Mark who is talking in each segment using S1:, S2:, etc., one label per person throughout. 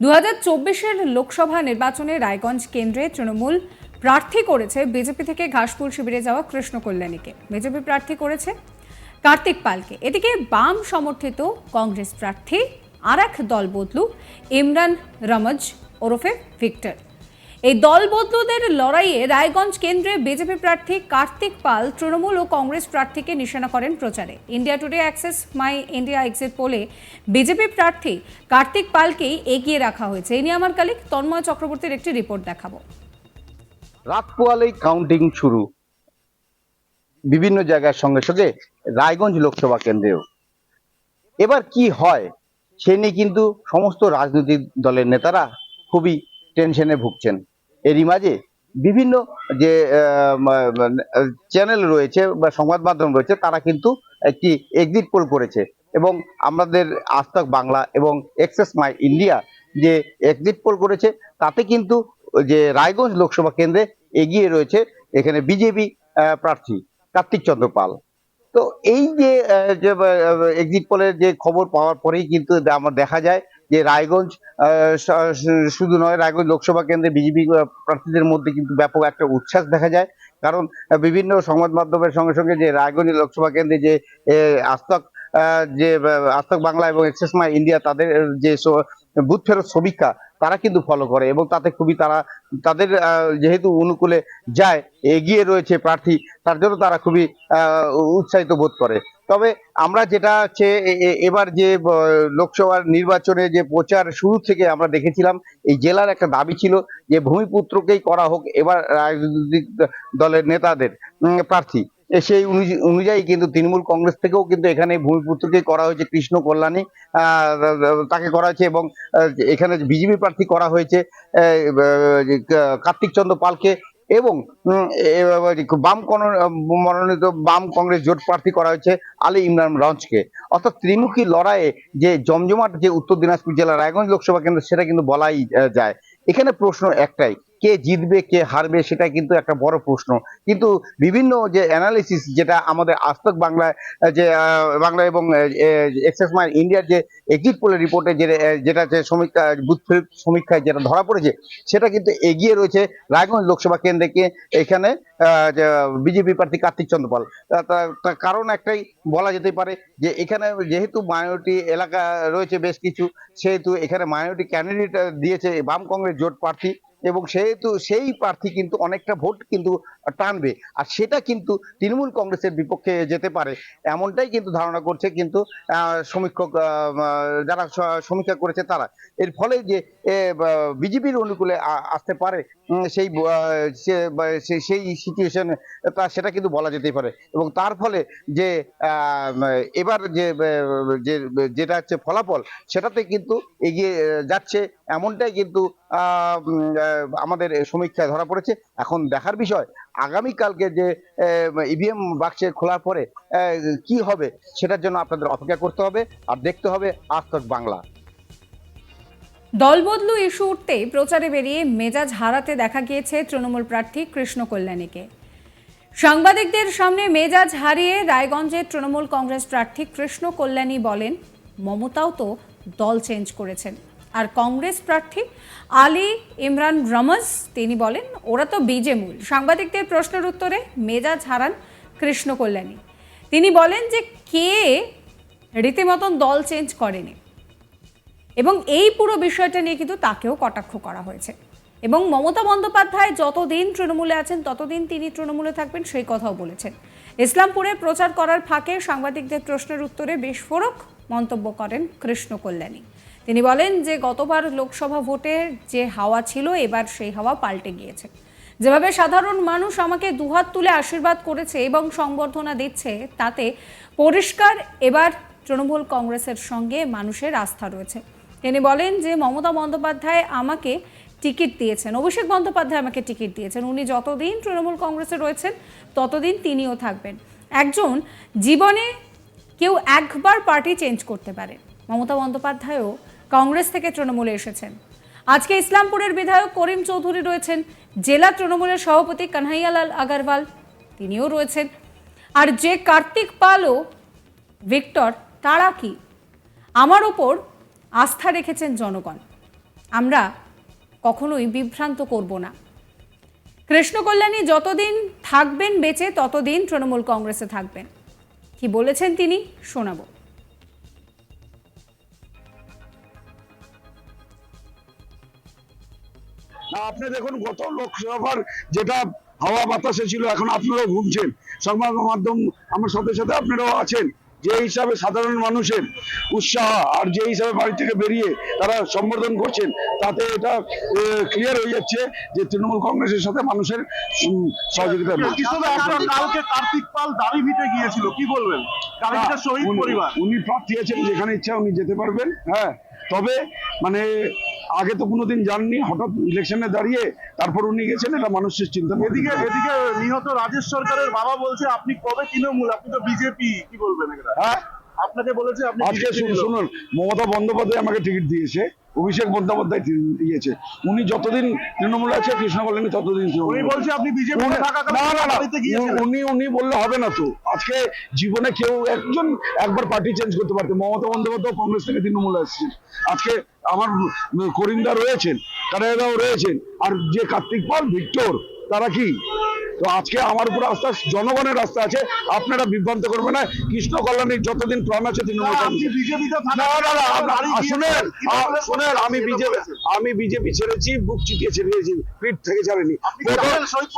S1: দু চব্বিশের লোকসভা নির্বাচনে রায়গঞ্জ কেন্দ্রে তৃণমূল প্রার্থী করেছে বিজেপি থেকে ঘাসপুর শিবিরে যাওয়া কৃষ্ণ কল্যাণীকে বিজেপি প্রার্থী করেছে কার্তিক পালকে। এদিকে বাম সমর্থিত কংগ্রেস প্রার্থী আর এক দল বদলু ইমরান রমজ ওরফে ভিক্টর। এই দল বদলুদের লড়াইয়ে রায়গঞ্জ কেন্দ্রে বিজেপি প্রার্থী কার্তিক পাল, তৃণমূল ও কংগ্রেস প্রার্থীকে নিশানা করেন প্রচারে। India Today Axis My India exit পোলে BJP প্রার্থী কার্তিক পালকেই এগিয়ে রাখা হয়েছে। এই নিয়ে আমার কালিক তন্ময় চক্রবর্তীর একটি রিপোর্ট দেখাবো।
S2: রাত পোয়ালেই কাউন্টিং শুরু। বিভিন্ন জায়গার সঙ্গে সঙ্গে রায়গঞ্জ লোকসভা কেন্দ্রেও। এবার কি হয়, সে নিয়ে কিন্তু সমস্ত রাজনৈতিক দলের নেতারা খুবই টেনশনে ভুগছেন। এরই মাঝে বিভিন্ন যে চ্যানেল রয়েছে বা সংবাদ মাধ্যম রয়েছে, তারা কিন্তু একটি এক্সিট পোল করেছে। এবং আমাদের আজতক বাংলা এবং এক্সেস মাই ইন্ডিয়া যে এক্সিট পোল করেছে, তাতে কিন্তু যে রায়গঞ্জ লোকসভা কেন্দ্রে এগিয়ে রয়েছে এখানে বিজেপি প্রার্থী কার্তিক চন্দ্র পাল। তো এই যে এক্সিট পোলের যে খবর পাওয়ার পরেই কিন্তু আমার দেখা যায় যে রায়গঞ্জ শুধু নয়, রায়গঞ্জ লোকসভা কেন্দ্রে বিজেপি প্রার্থীদের মধ্যে কিন্তু ব্যাপক একটা উচ্ছ্বাস দেখা যায়। কারণ বিভিন্ন সংবাদ মাধ্যমের সঙ্গে সঙ্গে যে রায়গঞ্জ লোকসভা কেন্দ্রে যে আস্তক যে আস্তক বাংলা এবং এক্সেস মাই ইন্ডিয়া তাদের যে বুথ ফেরত সমীক্ষা তারা কিন্তু ফলো করে এবং তাতে খুবই তারা, তাদের যেহেতু অনুকূলে যায়, এগিয়ে রয়েছে প্রার্থী, তার জন্য তারা খুবই উৎসাহিত বোধ করে। তবে আমরা যেটা হচ্ছে এবার যে লোকসভার নির্বাচনে যে প্রচার শুরু থেকে আমরা দেখেছিলাম, এই জেলার একটা দাবি ছিল যে ভূমিপুত্রকেই করা হোক এবার রাজনৈতিক দলের নেতাদের প্রার্থী। সেই অনুযায়ী- কিন্তু তৃণমূল কংগ্রেস থেকেও কিন্তু এখানে ভূমিপুত্রকেই করা হয়েছে কৃষ্ণ কল্যাণী তাকে করা হয়েছে এবং এখানে বিজেপি প্রার্থী করা হয়েছে কার্তিক চন্দ্র পালকে এবং বাম মনোনীত বাম কংগ্রেস জোট প্রার্থী করা হয়েছে আলী ইমরান রঞ্জকে অর্থাৎ ত্রিমুখী লড়াইয়ে যে জমজমাট যে উত্তর দিনাজপুর জেলার রায়গঞ্জ লোকসভা কেন্দ্র, সেটা কিন্তু বলাই যায়। এখানে প্রশ্ন একটাই কে জিতবে, কে হারবে সেটা কিন্তু একটা বড় প্রশ্ন। কিন্তু বিভিন্ন যে অ্যানালিসিস যেটা আমাদের আস্তক বাংলায় যে বাংলা এবং এক্সেস মাই ইন্ডিয়ার যে এক্সিট পোলের রিপোর্টে যে যেটা যে সমীক্ষা, বুথ সমীক্ষায় যেটা ধরা পড়েছে, সেটা কিন্তু এগিয়ে রয়েছে রায়গঞ্জ লোকসভা কেন্দ্রকে এখানে বিজেপি প্রার্থী কার্তিক চন্দ্র পাল। তার কারণ একটাই বলা যেতে পারে যে, এখানে যেহেতু মাইনরিটি এলাকা রয়েছে বেশ কিছু, সেহেতু এখানে মাইনরিটি ক্যান্ডিডেট দিয়েছে বাম কংগ্রেস জোট প্রার্থী। এবং সেহেতু সেই প্রার্থী কিন্তু অনেকটা ভোট কিন্তু টানবে। আর সেটা কিন্তু তৃণমূল কংগ্রেসের বিপক্ষে যেতে পারে। এমনটাই কিন্তু ধারণা করছে কিন্তু সমীক্ষক যারা সমীক্ষা করেছে তারা। এর ফলে যে বিজেপির অনুকূলে আসতে পারে সেই সেই সিচুয়েশন তা সেটা কিন্তু বলা যেতেই পারে। এবং তার ফলে যে এবার যে যেটা হচ্ছে ফলাফল, সেটাতে কিন্তু এগিয়ে যাচ্ছে। এমনটাই কিন্তু আমাদের সমীক্ষায় ধরা পড়েছে। এখন দেখার বিষয় আগামীকালকে যে ইভিএম বাক্সে খোলার পরে কি হবে সেটার জন্য আপনাদের অপেক্ষা করতে হবে আর দেখতে হবে আজ বাংলা।
S1: দলবদলু ইস্যু উঠতেই প্রচারে বেরিয়ে মেজাজ হারাতে দেখা গিয়েছে তৃণমূল প্রার্থী কৃষ্ণ কল্যাণীকে। সাংবাদিকদের সামনে মেজাজ হারিয়ে রায়গঞ্জের তৃণমূল কংগ্রেস প্রার্থী কৃষ্ণ কল্যাণী বলেন, মমতাও তো দল চেঞ্জ করেছেন। আর কংগ্রেস প্রার্থী আলী ইমরান রমজ, তিনি বলেন, ওরা তো বিজেমূল সাংবাদিকদের প্রশ্নের উত্তরে মেজাজ হারান কৃষ্ণ কল্যাণী তিনি বলেন যে কে রীতিমতন দল চেঞ্জ করেনি এবং এই পুরো বিষয়টা নিয়ে কিন্তু তাকেও কটাক্ষ করা হয়েছে। এবং মমতা বন্দ্যোপাধ্যায় যতদিন তৃণমূলে আছেন, ততদিন তিনি তৃণমূলে থাকবেন, সেই কথাও বলেছেন। ইসলামপুরে প্রচার করার ফাঁকে সাংবাদিকদের প্রশ্নের উত্তরে বিস্ফোরক মন্তব্য করেন কৃষ্ণ কল্যাণী তিনি বলেন যে, গতবার লোকসভা ভোটের যে হাওয়া ছিল, এবার সেই হাওয়া পাল্টে গিয়েছে। যেভাবে সাধারণ মানুষ আমাকে দুহাত তুলে আশীর্বাদ করেছে এবং সংবর্ধনা দিচ্ছে, তাতে পরিষ্কার এবার তৃণমূল কংগ্রেসের সঙ্গে মানুষের আস্থা রয়েছে। তিনি বলেন যে, মমতা বন্দ্যোপাধ্যায় আমাকে টিকিট দিয়েছেন, অভিষেক বন্দ্যোপাধ্যায় আমাকে টিকিট দিয়েছেন। উনি যতদিন তৃণমূল কংগ্রেসে রয়েছেন, ততদিন তিনিও থাকবেন। একজন জীবনে কেউ একবার পার্টি চেঞ্জ করতে পারে। মমতা বন্দ্যোপাধ্যায়ও কংগ্রেস থেকে তৃণমূলে এসেছেন। আজকে ইসলামপুরের বিধায়ক করিম চৌধুরী রয়েছেন। জেলা তৃণমূলের সভাপতি কানহাইয়ালাল আগারওয়াল, তিনিও রয়েছেন। আর যে কার্তিক পালও, ভিক্টর, তারা কি? আমার ওপর আস্থা রেখেছেন জনগণ। আমরা কখনোই বিভ্রান্ত করব না। কৃষ্ণ কল্যাণী যতদিন থাকবেন বেঁচে, ততদিন তৃণমূল কংগ্রেসে থাকবেন। কি বলেছেন তিনি, শোনাবো।
S3: না আপনি দেখুন গত লোকসভার যেটা হাওয়া বাতাসে ছিল এখন আপনারাও ঘুমছেন। সংবাদ মাধ্যম আমার সাথে সাথে আপনারাও আছেন। যে হিসাবে সাধারণ মানুষের উৎসাহ আর যে হিসাবে বাড়ি থেকে বেরিয়ে তারা সম্বোধন করছেন তাতে এটা ক্লিয়ার হয়ে যাচ্ছে যে তৃণমূল কংগ্রেসের সাথে মানুষের সহযোগিতা
S4: কালকে কার্তিক পাল দাড়ি ভিটে গিয়েছিল কি বলবেন? শহীদ পরিবার।
S3: উনি প্রার্থী আছেন যেখানে ইচ্ছা উনি যেতে পারবেন হ্যাঁ। তবে মানে আগে তো কোনোদিন যাননি হঠাৎ ইলেকশনে দাঁড়িয়ে তারপর উনি গেছেন এটা মানুষের চিন্তা।
S4: এদিকে এদিকে নিহত রাজেশ সরকারের বাবা বলছে আপনি কবে তৃণমূল? আপনি তো বিজেপি কি বলবেন এটা
S3: হ্যাঁ।
S4: আপনাকে বলেছে আপনি
S3: আজকে শুনুন শুনুন মমতা বন্দ্যোপাধ্যায় আমাকে টিকিট দিয়েছে। অভিষেক বন্দ্যোপাধ্যায় দিয়েছে উনি যতদিন তৃণমূল আছে কৃষ্ণ কল্যাণী ততদিন
S4: উনি বলছে আপনি বিজেপি
S3: উনি- বললে হবে না তো। আজকে জীবনে কেউ একজন একবার পার্টি চেঞ্জ করতে পারতো। মমতা বন্দ্যোপাধ্যায় কংগ্রেস থেকে তৃণমূল আসছে আজকে আমার করিন্দা রয়েছেন কানাইদাও রয়েছেন। আর যে কার্তিক পাল ভিক্টর তারা কি? তো আজকে আমার উপর আস্থা জনগণের আস্থা আছে আপনারা বিভ্রান্ত করবেন না। কৃষ্ণ কল্যাণীর যতদিন প্রাণ আছে তৃণমূল শুনেন আমি বিজেপি আমি বিজেপি ছেড়েছি বুক চিটিয়ে ছেড়েছি পিঠ থেকে ছাড়েনি।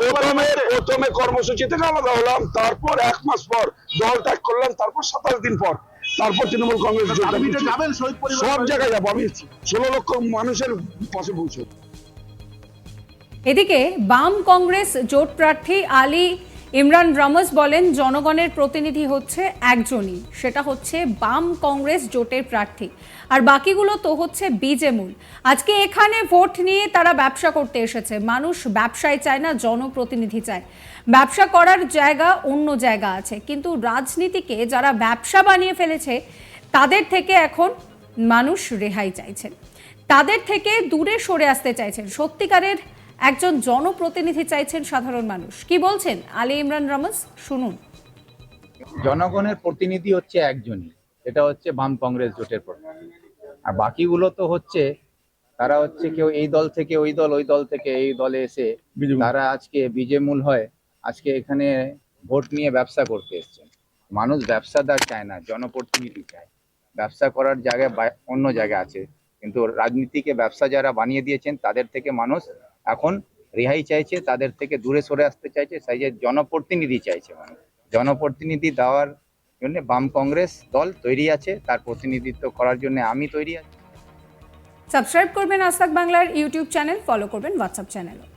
S3: প্রথমে প্রথমে কর্মসূচি থেকে আলাদা হলাম তারপর এক মাস পর দল ত্যাগ করলাম তারপর সাতাশ দিন পর তারপর তৃণমূল কংগ্রেস সব জায়গায় যাব আমি ষোলো লক্ষ মানুষের পাশে পৌঁছবো।
S1: এদিকে বাম কংগ্রেস জোট প্রার্থী আলী ইমরান রমজ বলেন, জনগণের প্রতিনিধি হচ্ছে একজনই, সেটা হচ্ছে বাম কংগ্রেস জোটের প্রার্থী। আর বাকিগুলো তো হচ্ছে বিজেমূল। আজকে এখানে ভোট নিয়ে তারা ব্যবসা করতে এসেছে। মানুষ ব্যবসায় চায় না, জনপ্রতিনিধি চায়। ব্যবসা করার জায়গা অন্য জায়গা আছে। কিন্তু রাজনীতিকে যারা ব্যবসা বানিয়ে ফেলেছে, তাদের থেকে এখন মানুষ রেহাই চাইছেন। তাদের থেকে দূরে সরে আসতে চাইছেন। সত্যিকারের একজন জনপ্রতিনিধি চাইছেন সাধারণ মানুষ। কি বলছেন আলী ইমরান রমজ শুনুন।
S5: জনগণের প্রতিনিধি হচ্ছে একজনই। সেটা হচ্ছে বাম কংগ্রেস জোটের প্রতিনিধি। আর বাকিগুলো তো হচ্ছে তারা হচ্ছে কেউ এই দল থেকে ওই দল ওই দল থেকে এই দলে এসে তারা আজকে বিজেমূল হয় আজকে এখানে ভোট নিয়ে ব্যবসা করতে এসছেন। মানুষ ব্যবসাদার চায় না জনপ্রতিনিধি চায়। ব্যবসা করার জায়গায় অন্য জায়গা আছে কিন্তু রাজনীতিকে ব্যবসা যারা বানিয়ে দিয়েছেন তাদের থেকে মানুষ এখন রেহাই চাইছে, তাদের থেকে দূরে সরে আসতে চাইছে, সেই যে জনপ্রতিনিধি চাইছে মানে। জনপ্রতিনিধি দেওয়ার জন্য বাম কংগ্রেস দল তৈরি আছে, তার প্রতিনিধিত্ব করার জন্য আমি তৈরি আছি।
S1: সাবস্ক্রাইব করবেন আস্তাক বাংলার ইউটিউব চ্যানেল ফলো করবেন হোয়াটসঅ্যাপ চ্যানেলও।